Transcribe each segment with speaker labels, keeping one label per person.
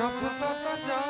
Speaker 1: જપતા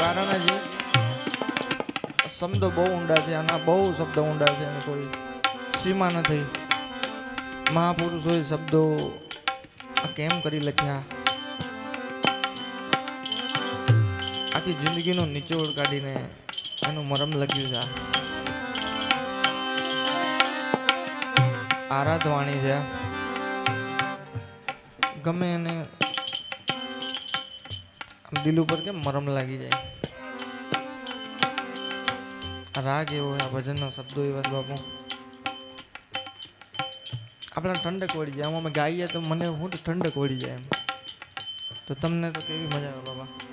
Speaker 2: કારણ જ. શબ્દો બહુ ઊંડા છે, આના બહુ શબ્દો ઊંડા છે એની કોઈ સીમા નથી. મહાપુરુષોએ શબ્દો આ કેમ કરી લખ્યા? આખી જિંદગીનો નિચોડ કાઢીને એનું મરમ લખ્યું છે આરાધવાણી છે. ગમે એને દિલ ઉપર કેમ મરમ લાગી જાય? રાગ એવો આ ભજનના શબ્દો એવા છે બાપુ. આપણે ઠંડક વળી જાય. આમ અમે ગાઈએ તો મને હું ઠંડક વળી જાય એમ. તો તમને તો કેવી મજા આવે બાબા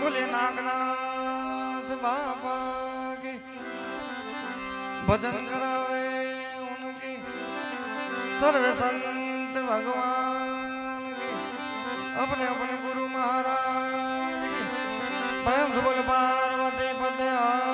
Speaker 1: ભૂલે નાગનાથ બાબા કે ભજન કરાવે ઉનકી? સર્વ સંત ભગવાન કે અપને અપને ગુરુ મહારાજ કે. પ્રેમ બોલ, પાર્વતી પદ્યા